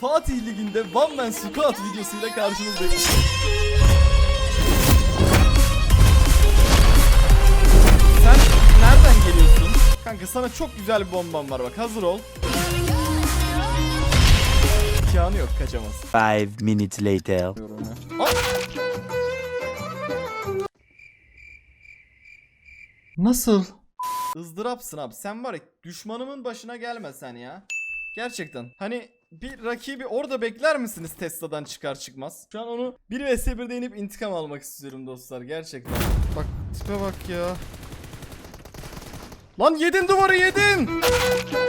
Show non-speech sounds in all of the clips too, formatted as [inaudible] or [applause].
Fatih Ligi'nde One Man Squad videosuyla karşınızdayım. Sen nereden geliyorsun? Kanka sana çok güzel bir bombam var bak hazır ol. İmkanı yok kaçamaz. Five minutes later. Nasıl? ızdırapsın abi. Sen var ya düşmanımın başına gelme sen ya. Gerçekten. Hani bir rakibi orada bekler misiniz Tesla'dan çıkar çıkmaz? Şu an onu 1 vs 1'de inip intikam almak istiyorum dostlar gerçekten. Bak tipe bak ya. Lan yedin duvarı yedin.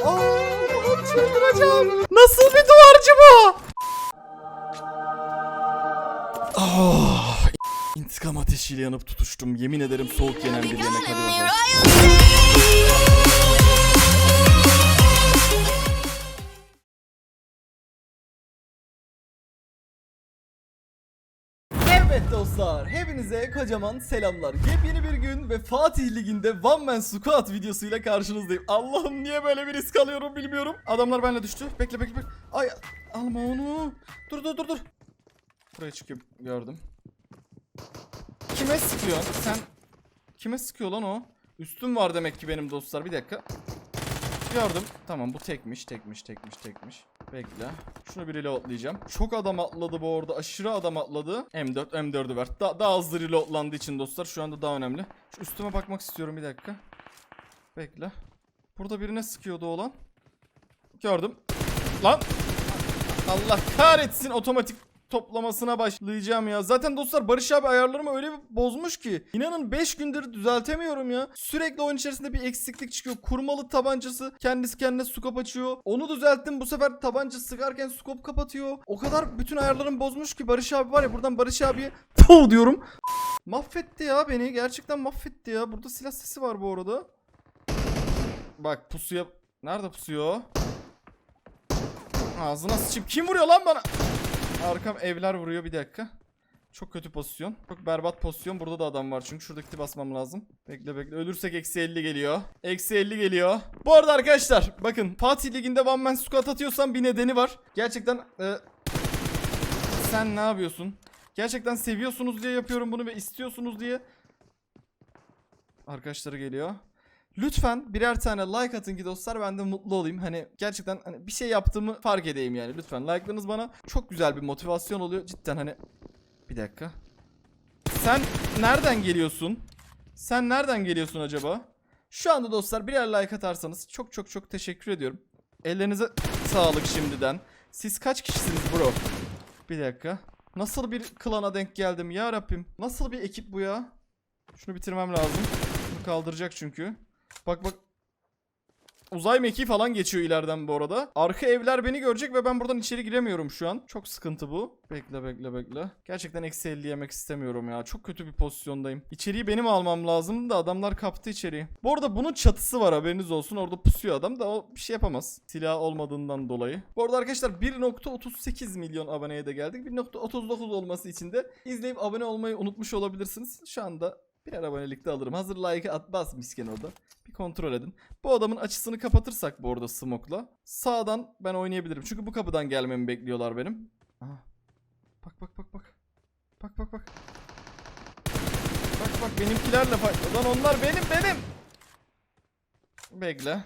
Aa, çıldıracağım. Nasıl bir duvarcı bu? Ah, İntikam ateşiyle yanıp tutuştum. Yemin ederim soğuk yenen bir yemek hadi bakalım. Hepinize kocaman selamlar. Yepyeni bir gün ve Fatih Ligi'nde One Man Squad videosuyla karşınızdayım. Allah'ım niye böyle bir risk alıyorum bilmiyorum. Adamlar benimle düştü. Bekle bekle bekle. Ay alma onu. Dur dur dur dur. Buraya çıkıyorum gördüm. Kime sıkıyor? Sen kime sıkıyor lan o? Üstüm var demek ki benim dostlar. Bir dakika. Gördüm. Tamam bu tekmiş, tekmiş, tekmiş, tekmiş. Bekle. Şunu bir reloadlayacağım. Çok adam atladı bu orada. Aşırı adam atladı. M4, M4'ü ver. Da daha hızlı reloadlandığı için dostlar şu anda daha önemli. Şu üstüme bakmak istiyorum bir dakika. Bekle. Burada birine sıkıyordu olan. Gördüm. Lan. Allah kahretsin otomatik toplamasına başlayacağım ya. Zaten dostlar Barış abi ayarlarımı öyle bir bozmuş ki. İnanın 5 gündür düzeltemiyorum ya. Sürekli oyun içerisinde bir eksiklik çıkıyor. Kurmalı tabancası kendisi kendine scope açıyor. Onu düzelttim bu sefer tabanca sıkarken scope kapatıyor. O kadar bütün ayarlarımı bozmuş ki Barış abi var ya buradan Barış abiye puh diyorum. Mahvetti ya beni. Gerçekten mahvetti ya. Burada silah sesi var bu arada. Bak pusuya... Nerede pusuyor? Ağzına sıçayım. Kim vuruyor lan bana? Arkam evler vuruyor bir dakika. Çok kötü pozisyon. Çok berbat pozisyon. Burada da adam var çünkü. Şuradaki basmam lazım. Bekle bekle. Ölürsek eksi 50 geliyor. Eksi 50 geliyor. Bu arada arkadaşlar bakın Fatih Ligi'nde One Man Squad atıyorsam bir nedeni var. Gerçekten e, sen ne yapıyorsun? Gerçekten seviyorsunuz diye yapıyorum bunu ve istiyorsunuz diye. Arkadaşları geliyor. Lütfen birer tane like atın ki dostlar ben de mutlu olayım. Hani gerçekten hani bir şey yaptığımı fark edeyim yani lütfen. Like'larınız bana çok güzel bir motivasyon oluyor. Cidden hani bir dakika. Sen nereden geliyorsun? Sen nereden geliyorsun acaba? Şu anda dostlar birer like atarsanız çok çok çok teşekkür ediyorum. Ellerinize sağlık şimdiden. Siz kaç kişisiniz bro? Bir dakika. Nasıl bir klana denk geldim ya Rabbim? Nasıl bir ekip bu ya? Şunu bitirmem lazım. Bunu kaldıracak çünkü. Bak bak. Uzay mekiği falan geçiyor ileriden bu arada. Arka evler beni görecek ve ben buradan içeri giremiyorum şu an. Çok sıkıntı bu. Bekle bekle bekle. Gerçekten eksi 50 yemek istemiyorum ya. Çok kötü bir pozisyondayım. İçeriği benim almam lazım da adamlar kaptı içeriği. Bu arada bunun çatısı var haberiniz olsun. Orada pusuyor adam da o bir şey yapamaz. Silah olmadığından dolayı. Bu arada arkadaşlar 1.38 milyon aboneye de geldik. 1.39 olması için de izleyip abone olmayı unutmuş olabilirsiniz. Şu anda birer abonelik de alırım. Hazır like'ı at basmışken orada. Bir kontrol edin. Bu adamın açısını kapatırsak bu arada smoke'la sağdan ben oynayabilirim. Çünkü bu kapıdan gelmemi bekliyorlar benim. Aha. Bak bak bak bak. Bak bak bak. Bak bak benimkilerle fight. Lan onlar benim benim. Bekle.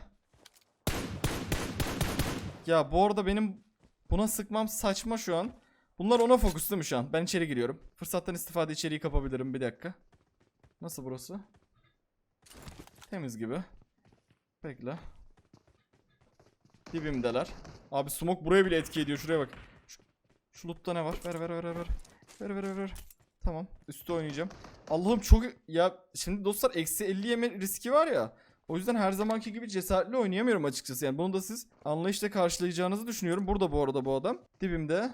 Ya bu arada benim buna sıkmam saçma şu an. Bunlar ona fokus değil şu an? Ben içeri giriyorum. Fırsattan istifade içeriği kapabilirim bir dakika. Nasıl burası? Temiz gibi. Bekle. Dibimdeler. Abi smoke buraya bile etki ediyor. Şuraya bak. Şu, şu ne var? Ver ver ver ver ver. Ver ver ver. Tamam. Üstte oynayacağım. Allah'ım çok... Ya şimdi dostlar eksi 50 yeme riski var ya. O yüzden her zamanki gibi cesaretli oynayamıyorum açıkçası. Yani bunu da siz anlayışla karşılayacağınızı düşünüyorum. Burada bu arada bu adam. Dibimde.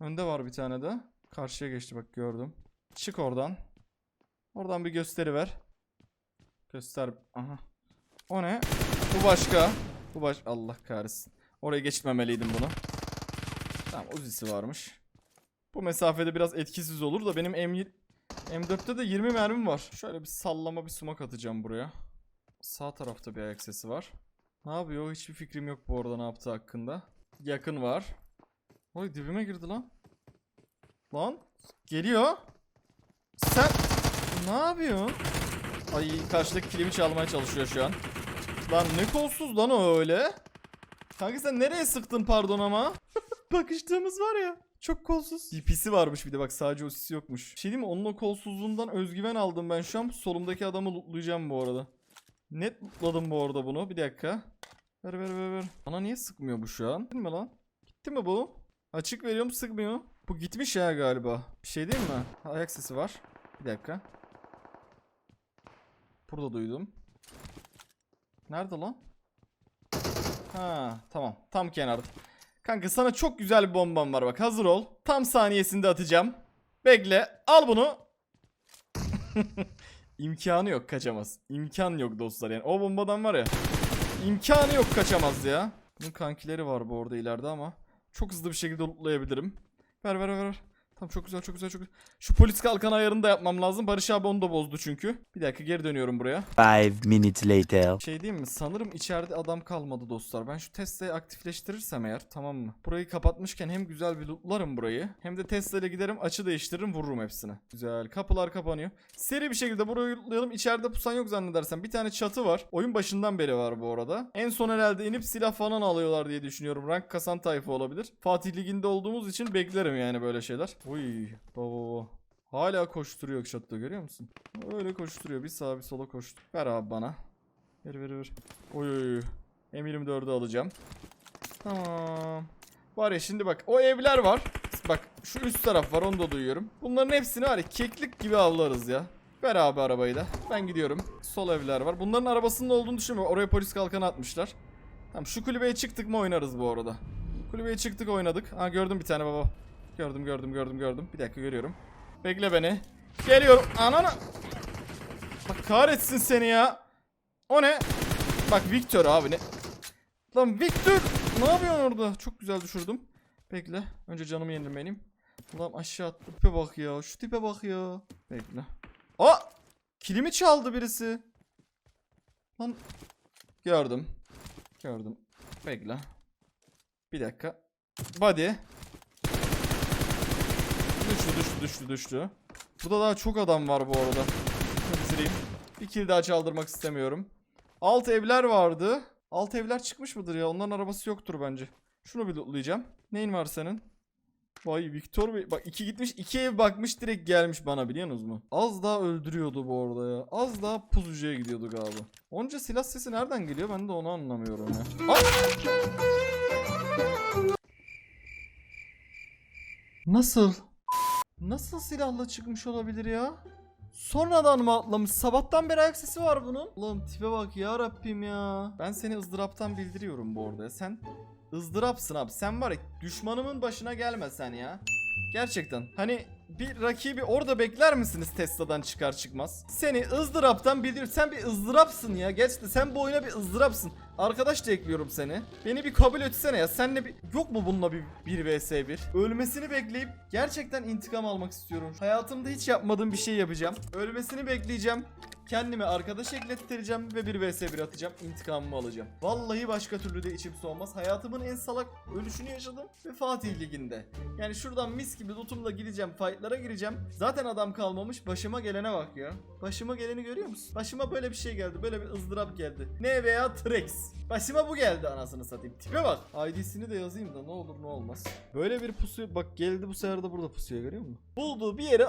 Önde var bir tane de. Karşıya geçti bak gördüm. Çık oradan. Oradan bir gösteri ver. Göster. Aha. O ne? Bu başka. Bu baş... Allah kahretsin. Oraya geçmemeliydim bunu. Tamam Uzi'si varmış. Bu mesafede biraz etkisiz olur da benim M M4'te de 20 mermim var. Şöyle bir sallama bir sumak atacağım buraya. Sağ tarafta bir ayak sesi var. Ne yapıyor? Hiçbir fikrim yok bu arada ne yaptığı hakkında. yakın var. Oy dibime girdi lan. Lan geliyor. Sen ne yapıyorsun? Ay karşıdaki kilimi çalmaya çalışıyor şu an. Lan ne kolsuz lan o öyle. Kanka sen nereye sıktın pardon ama? [laughs] Bakıştığımız var ya. Çok kolsuz. DP'si varmış bir de bak sadece o sisi yokmuş. Bir şey diyeyim mi? Onun o kolsuzluğundan özgüven aldım ben şu an. Solumdaki adamı lootlayacağım bu arada. Net lootladım bu arada bunu. Bir dakika. Ver ver ver ver. Bana niye sıkmıyor bu şu an? Gitti mi lan? Gitti mi bu? Açık veriyorum sıkmıyor. Bu gitmiş ya galiba. Bir şey değil mi? Ayak sesi var. Bir dakika. Burada duydum. Nerede lan? Ha tamam. Tam kenarda. Kanka sana çok güzel bir bombam var bak. Hazır ol. Tam saniyesinde atacağım. Bekle. Al bunu. [laughs] İmkanı yok kaçamaz. İmkan yok dostlar yani. O bombadan var ya. İmkanı yok kaçamaz ya. Bunun kankileri var bu orada ileride ama. Çok hızlı bir şekilde lootlayabilirim. Ver ver ver. Tamam çok güzel çok güzel çok güzel. Şu polis kalkan ayarını da yapmam lazım. Barış abi onu da bozdu çünkü. Bir dakika geri dönüyorum buraya. Five minutes later. Şey diyeyim mi? Sanırım içeride adam kalmadı dostlar. Ben şu Tesla'yı aktifleştirirsem eğer tamam mı? Burayı kapatmışken hem güzel bir lootlarım burayı. Hem de Tesla ile giderim açı değiştiririm vururum hepsini. Güzel. Kapılar kapanıyor. Seri bir şekilde burayı lootlayalım. İçeride pusan yok zannedersem. Bir tane çatı var. Oyun başından beri var bu arada. En son herhalde inip silah falan alıyorlar diye düşünüyorum. Rank kasan tayfa olabilir. Fatih Ligi'nde olduğumuz için beklerim yani böyle şeyler. Uy. Baba baba. Hala koşturuyor çatıda görüyor musun? Öyle koşturuyor. Bir sağa bir sola koştu. Ver abi bana. Ver ver ver. Oy oy oy. M24'ü alacağım. Tamam. Var ya şimdi bak o evler var. Bak şu üst taraf var onu da duyuyorum. Bunların hepsini var ya keklik gibi avlarız ya. Ver abi arabayı da. Ben gidiyorum. Sol evler var. Bunların arabasının olduğunu düşünmüyorum. Oraya polis kalkanı atmışlar. Tamam şu kulübeye çıktık mı oynarız bu arada. Kulübeye çıktık oynadık. Ha gördüm bir tane baba. Gördüm gördüm gördüm gördüm. Bir dakika görüyorum. Bekle beni. Geliyorum. Anana. Bak kahretsin seni ya. O ne? Bak Victor abi ne? Lan Victor ne yapıyorsun orada? Çok güzel düşürdüm. Bekle. Önce canımı yenilemeliyim. Ulan aşağı attı. Tipe bak ya. Şu tipe bak ya. Bekle. Aa! Kilimi çaldı birisi. Lan. Gördüm. Gördüm. Bekle. Bir dakika. Body. Düştü düştü düştü düştü. Burada daha çok adam var bu arada. Bitireyim. Bir kill daha çaldırmak istemiyorum. Alt evler vardı. Alt evler çıkmış mıdır ya? Onların arabası yoktur bence. Şunu bir lootlayacağım. Neyin var senin? Vay Victor Bey. Bak iki gitmiş iki ev bakmış direkt gelmiş bana biliyorsunuz mu? Az daha öldürüyordu bu arada ya. Az daha puzucuya gidiyordu galiba. Onca silah sesi nereden geliyor ben de onu anlamıyorum ya. Ay! Nasıl? Nasıl silahla çıkmış olabilir ya? Sonradan mı atlamış? Sabahtan beri ayak sesi var bunun. Ulan tipe bak ya Rabbim ya. Ben seni ızdıraptan bildiriyorum bu arada. Sen ızdırapsın abi. Sen var ya düşmanımın başına gelme sen ya. Gerçekten. Hani bir rakibi orada bekler misiniz Tesla'dan çıkar çıkmaz? Seni ızdıraptan bildir. Sen bir ızdırapsın ya. Gerçekten sen bu oyuna bir ızdırapsın. Arkadaş da ekliyorum seni. Beni bir kabul etsene ya. Senle bir... Yok mu bununla bir 1 vs 1? Ölmesini bekleyip gerçekten intikam almak istiyorum. Hayatımda hiç yapmadığım bir şey yapacağım. Ölmesini bekleyeceğim. Kendime arkadaş eklettireceğim ve bir vs 1 atacağım. İntikamımı alacağım. Vallahi başka türlü de içim soğumaz. Hayatımın en salak ölüşünü yaşadım ve Fatih Ligi'nde. Yani şuradan mis gibi lootumla gideceğim, fightlara gireceğim. Zaten adam kalmamış. Başıma gelene bak ya. Başıma geleni görüyor musun? Başıma böyle bir şey geldi. Böyle bir ızdırap geldi. Ne veya Trex. Başıma bu geldi anasını satayım. Tipe bak. ID'sini de yazayım da ne olur ne olmaz. Böyle bir pusu bak geldi bu sefer de burada pusuya görüyor musun? Bulduğu bir yere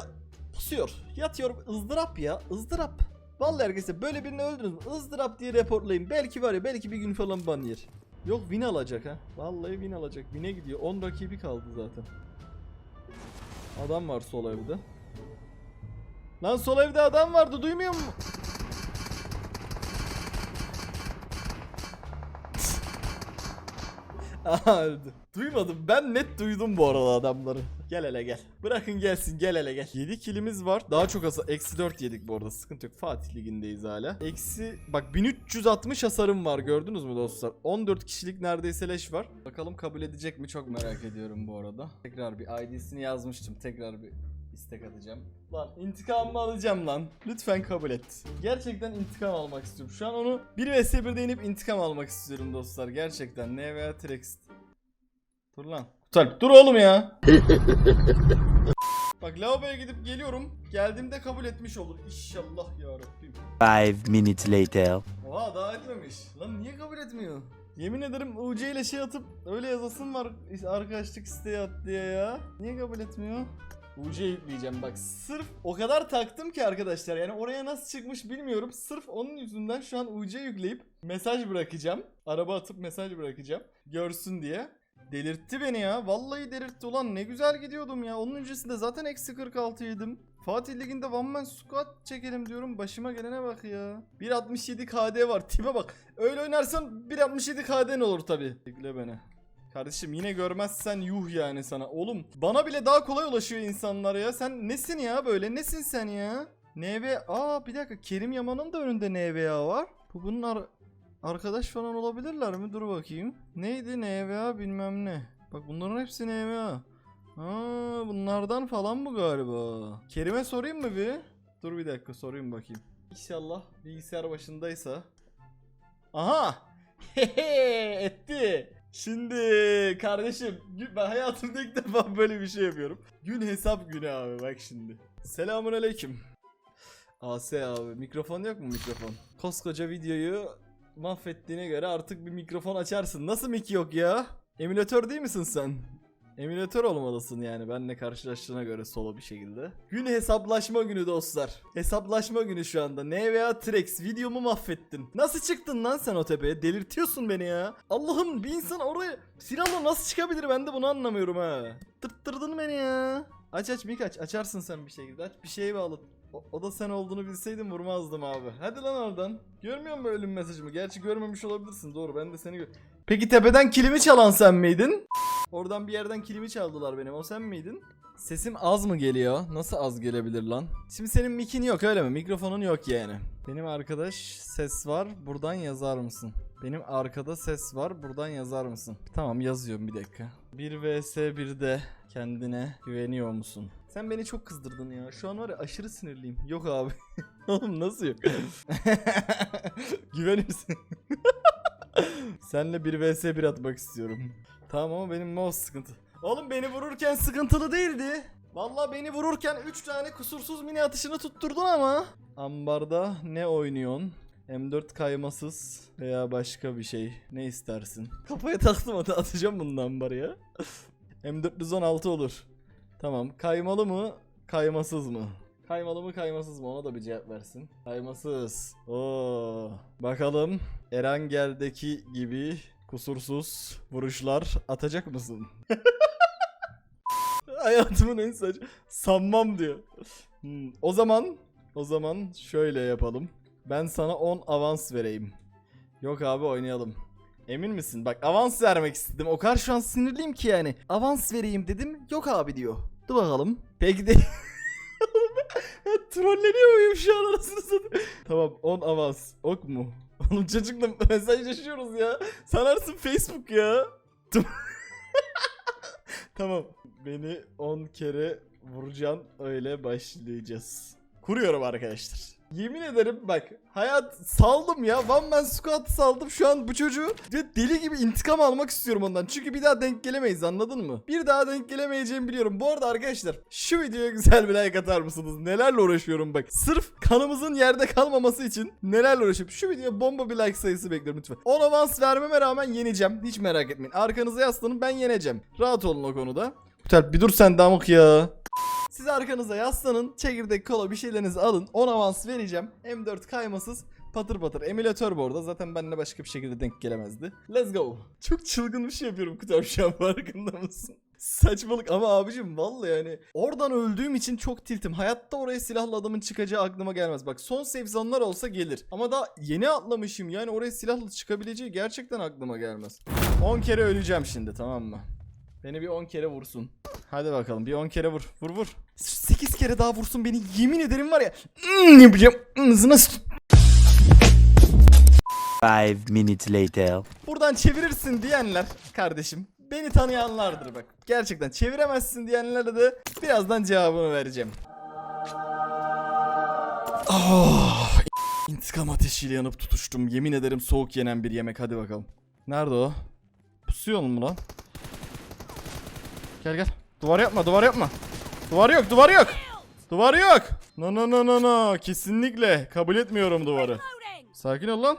pusuyor. Yatıyor ızdırap ya ızdırap. Vallahi arkadaşlar böyle birini öldünüz mü? ızdırap diye reportlayın. Belki var ya belki bir gün falan ban yer. Yok win alacak ha. Vallahi win alacak. Win'e gidiyor. 10 rakibi kaldı zaten. Adam var sol evde. Lan sol evde adam vardı duymuyor musun? Duymadım. Ben net duydum bu arada adamları. Gel hele gel. Bırakın gelsin gel hele gel. 7 kilimiz var. Daha çok hasar. Eksi 4 yedik bu arada. Sıkıntı yok. Fatih Ligi'ndeyiz hala. Eksi bak 1360 hasarım var gördünüz mü dostlar? 14 kişilik neredeyse leş var. Bakalım kabul edecek mi çok merak ediyorum bu arada. Tekrar bir ID'sini yazmıştım. Tekrar bir istek atacağım. Lan intikamımı alacağım lan. Lütfen kabul et. Gerçekten intikam almak istiyorum. Şu an onu 1 vs 1'de inip intikam almak istiyorum dostlar. Gerçekten. Ne veya Trex. Dur lan. Kutalp dur oğlum ya. [laughs] Bak lavaboya gidip geliyorum. Geldiğimde kabul etmiş olur. İnşallah ya Rabbim. Five minutes later. Oha daha etmemiş. Lan niye kabul etmiyor? Yemin ederim UC ile şey atıp öyle yazasım var arkadaşlık isteği at diye ya. Niye kabul etmiyor? UC yükleyeceğim bak sırf o kadar taktım ki arkadaşlar yani oraya nasıl çıkmış bilmiyorum. Sırf onun yüzünden şu an UC yükleyip mesaj bırakacağım. Araba atıp mesaj bırakacağım. Görsün diye. Delirtti beni ya. Vallahi delirtti ulan ne güzel gidiyordum ya. Onun öncesinde zaten eksi 46 yedim. Fatih Ligi'nde One Man Squad çekelim diyorum. Başıma gelene bak ya. 1.67 KD var. Tipe bak. Öyle oynarsan 1.67 KD ne olur tabi. Bekle beni. Kardeşim yine görmezsen yuh yani sana. Oğlum bana bile daha kolay ulaşıyor insanlar ya. Sen nesin ya böyle? Nesin sen ya? NV... Aa bir dakika. Kerim Yaman'ın da önünde NVA var. Bu bunun ar- arkadaş falan olabilirler mi? Dur bakayım. Neydi NVA bilmem ne. Bak bunların hepsi NVA. Aa, bunlardan falan bu galiba. Kerim'e sorayım mı bir? Dur bir dakika sorayım bakayım. İnşallah bilgisayar başındaysa. Aha! [laughs] Hehe etti. Şimdi kardeşim ben hayatımda ilk defa [laughs] böyle bir şey yapıyorum. Gün hesap günü abi bak şimdi. Selamun aleyküm. AS abi mikrofon yok mu mikrofon? Koskoca videoyu mahvettiğine göre artık bir mikrofon açarsın. Nasıl mik yok ya? Emülatör değil misin sen? Emülatör olmalısın yani benle karşılaştığına göre solo bir şekilde. Gün hesaplaşma günü dostlar. Hesaplaşma günü şu anda. NVA Trex videomu mahvettin. Nasıl çıktın lan sen o tepeye? Delirtiyorsun beni ya. Allah'ım bir insan oraya silahla nasıl çıkabilir ben de bunu anlamıyorum ha. Tırttırdın beni ya. Aç aç mik aç. Açarsın sen bir şekilde. Aç bir şey bağlı. O, o da sen olduğunu bilseydim vurmazdım abi. Hadi lan oradan. Görmüyor musun ölüm mesajımı? Gerçi görmemiş olabilirsin doğru ben de seni gör... Peki tepeden kilimi çalan sen miydin? Oradan bir yerden kilimi çaldılar benim. O sen miydin? Sesim az mı geliyor? Nasıl az gelebilir lan? Şimdi senin mikin yok öyle mi? Mikrofonun yok yani. Benim arkadaş ses var. Buradan yazar mısın? Benim arkada ses var. Buradan yazar mısın? Tamam yazıyorum bir dakika. 1 vs 1'de kendine güveniyor musun? Sen beni çok kızdırdın ya. Şu an var ya aşırı sinirliyim. Yok abi. [laughs] Oğlum nasıl yok? [laughs] Güvenirsin. [laughs] Senle 1 vs 1 atmak istiyorum. Tamam ama benim mouse sıkıntı. Oğlum beni vururken sıkıntılı değildi. Vallahi beni vururken 3 tane kusursuz mini atışını tutturdun ama. Ambarda ne oynuyorsun? M4 kaymasız veya başka bir şey. Ne istersin? Kafaya taktım at atacağım bunun ambarı ya. M416 olur. Tamam. Kaymalı mı? Kaymasız mı? Kaymalı mı kaymasız mı? Ona da bir cevap versin. Kaymasız. Oo. Bakalım Erangel'deki gibi kusursuz vuruşlar atacak mısın? [laughs] Hayatımın en saçma. Sanmam diyor. Hmm, O zaman o zaman şöyle yapalım. Ben sana 10 avans vereyim. Yok abi oynayalım. Emin misin? Bak avans vermek istedim. O kadar şu an sinirliyim ki yani. Avans vereyim dedim. Yok abi diyor. Dur bakalım. Peki de... [laughs] Trolleniyor muyum şu an arasını? Tamam 10 avans. Ok mu? [laughs] Oğlum çocukla mesajlaşıyoruz ya. Sanarsın Facebook ya. [laughs] tamam. Beni 10 kere vuracaksın öyle başlayacağız. Kuruyorum arkadaşlar. Yemin ederim bak hayat saldım ya. One Man Squad saldım şu an bu çocuğu deli gibi intikam almak istiyorum ondan. Çünkü bir daha denk gelemeyiz anladın mı? Bir daha denk gelemeyeceğimi biliyorum. Bu arada arkadaşlar şu videoya güzel bir like atar mısınız? Nelerle uğraşıyorum bak. Sırf kanımızın yerde kalmaması için nelerle uğraşıyorum? Şu videoya bomba bir like sayısı bekliyorum lütfen. 10 avans vermeme rağmen yeneceğim. Hiç merak etmeyin. Arkanıza yaslanın ben yeneceğim. Rahat olun o konuda. Kutel bir dur sen damık ya siz arkanıza yaslanın, çekirdek kola bir şeylerinizi alın. 10 avans vereceğim. M4 kaymasız patır patır. Emülatör bu arada. Zaten benimle başka bir şekilde denk gelemezdi. Let's go. Çok çılgın bir şey yapıyorum Kutar şu an [laughs] farkında mısın? Saçmalık ama abicim vallahi yani oradan öldüğüm için çok tiltim. Hayatta oraya silahlı adamın çıkacağı aklıma gelmez. Bak son save zone'lar olsa gelir. Ama daha yeni atlamışım. Yani oraya silahlı çıkabileceği gerçekten aklıma gelmez. 10 kere öleceğim şimdi tamam mı? Beni bir 10 kere vursun. Hadi bakalım bir 10 kere vur. Vur vur. 8 kere daha vursun beni yemin ederim var ya. Hmm, yapacağım. Hızına s- Five minutes later. Buradan çevirirsin diyenler kardeşim. Beni tanıyanlardır bak. Gerçekten çeviremezsin diyenlere de birazdan cevabını vereceğim. Oh, intikam ateşiyle yanıp tutuştum. Yemin ederim soğuk yenen bir yemek. Hadi bakalım. Nerede o? Pusuyor mu lan? Gel gel. Duvar yapma duvar yapma. Duvar yok duvar yok. Duvar yok. No no no no no. Kesinlikle kabul etmiyorum duvarı. Sakin ol lan.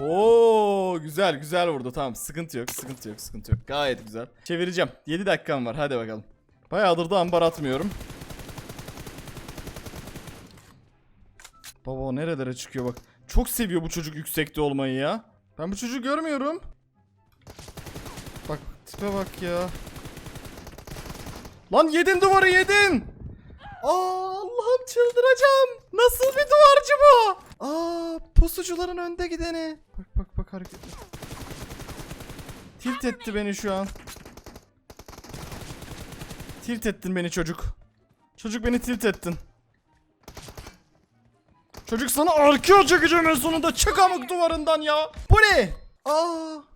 Oo güzel güzel vurdu tamam sıkıntı yok sıkıntı yok sıkıntı yok gayet güzel Çevireceğim 7 dakikam var hadi bakalım Bayağıdır da ambar atmıyorum Baba nerelere çıkıyor bak Çok seviyor bu çocuk yüksekte olmayı ya Ben bu çocuğu görmüyorum Bak tipe bak ya Lan yedin duvarı yedin Aa Allah'ım çıldıracağım. Nasıl bir duvarcı bu? Aa pusucuların önde gideni. Bak bak bak hareket. Tilt etti beni şu an. Tilt ettin beni çocuk. Çocuk beni tilt ettin. Çocuk sana arkeo çekeceğim en sonunda. Çık amık duvarından ya. Bu ne? Aa.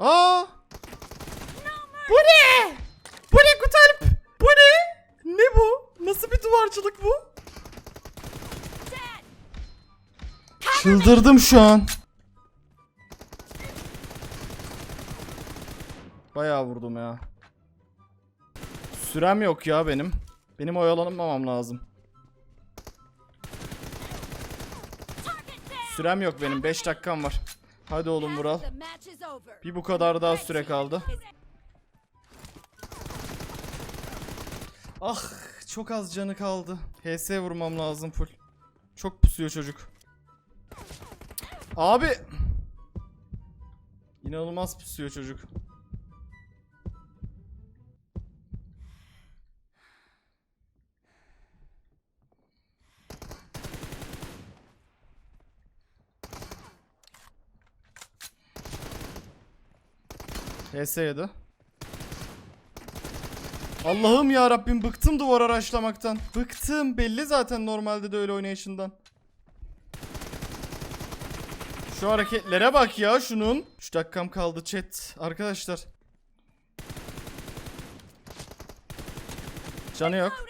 Aa! Bu ne? Bu ne Kutalp? Bu ne? Ne bu? Nasıl bir duvarcılık bu? Çıldırdım şu an. Bayağı vurdum ya. Sürem yok ya benim. Benim oyalanmamam lazım. Sürem yok benim. 5 dakikam var. Hadi oğlum over. Bir bu kadar daha süre kaldı. Ah çok az canı kaldı. HS vurmam lazım full. Çok pusuyor çocuk. Abi. İnanılmaz pusuyor çocuk. HS. Allah'ım ya Rabbim bıktım duvar araçlamaktan. Bıktım. Belli zaten normalde de öyle oynayışından. Şu hareketlere bak ya şunun. 3 dakikam kaldı chat. Arkadaşlar. Canı yok.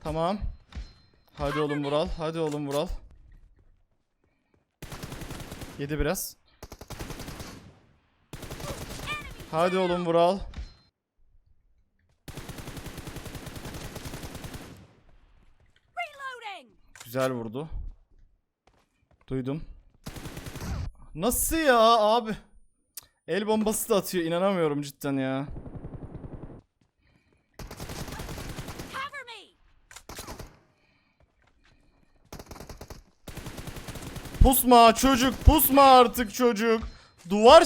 Tamam. Hadi oğlum Vural. Hadi oğlum Vural. Yedi biraz. Hadi oğlum Vural. Güzel vurdu. Duydum. Nasıl ya abi? El bombası da atıyor. inanamıyorum cidden ya. Pusma çocuk, pusma artık çocuk. Duvar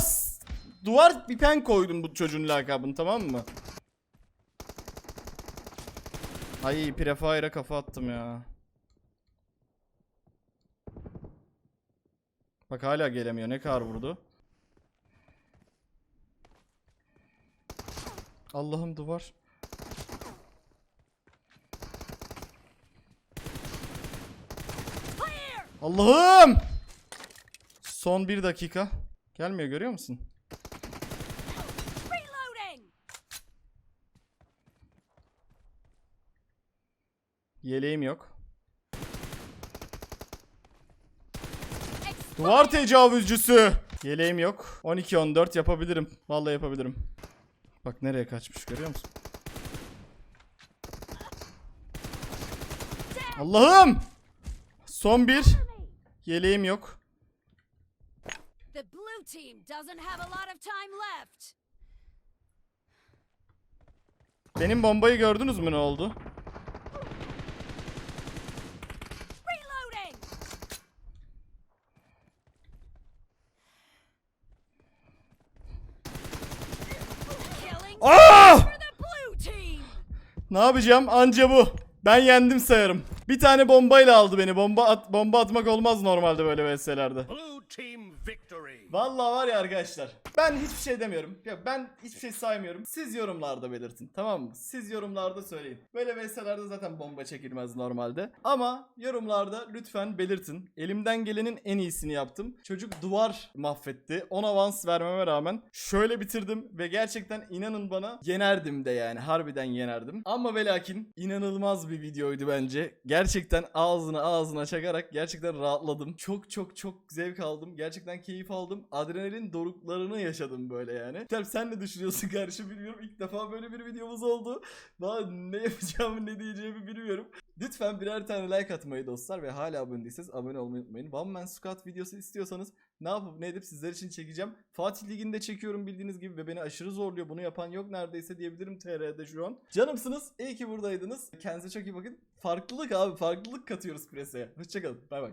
duvar bir pen koydum bu çocuğun lakabını tamam mı? Ay Prefire'a kafa attım ya. Bak hala gelemiyor. Ne kadar vurdu? Allah'ım duvar. Allah'ım! Son bir dakika. Gelmiyor görüyor musun? Yeleğim yok. Duvar tecavüzcüsü. Yeleğim yok. 12-14 yapabilirim. Vallahi yapabilirim. Bak nereye kaçmış görüyor musun? Allah'ım! Son bir. Yeleğim yok. Benim bombayı gördünüz mü ne oldu? Ne yapacağım? Anca bu. Ben yendim sayarım. Bir tane bombayla aldı beni. Bomba at bomba atmak olmaz normalde böyle VS'lerde. Vallahi var ya arkadaşlar. Ben hiçbir şey demiyorum. Ya ben hiçbir şey saymıyorum. Siz yorumlarda belirtin. Tamam mı? Siz yorumlarda söyleyin. Böyle VS'lerde zaten bomba çekilmez normalde. Ama yorumlarda lütfen belirtin. Elimden gelenin en iyisini yaptım. Çocuk duvar mahvetti. 10 avans vermeme rağmen şöyle bitirdim ve gerçekten inanın bana yenerdim de yani. Harbiden yenerdim. Ama ve lakin inanılmaz bir videoydu bence. Gerçekten ağzına ağzına çakarak gerçekten rahatladım. Çok çok çok zevk aldım. Gerçekten keyif aldım. Adrenalin doruklarını yaşadım böyle yani. Tabii sen ne düşünüyorsun [laughs] kardeşim bilmiyorum. İlk defa böyle bir videomuz oldu. Daha ne yapacağımı ne diyeceğimi bilmiyorum. Lütfen birer tane like atmayı dostlar ve hala abone değilseniz abone olmayı unutmayın. One Man Squad videosu istiyorsanız ne yapıp ne edip sizler için çekeceğim. Fatih Ligi'nde çekiyorum bildiğiniz gibi ve beni aşırı zorluyor. Bunu yapan yok neredeyse diyebilirim TR'de şu an. Canımsınız. İyi ki buradaydınız. Kendinize çok iyi bakın. Farklılık abi. Farklılık katıyoruz preseye. Hoşçakalın. Bay bay.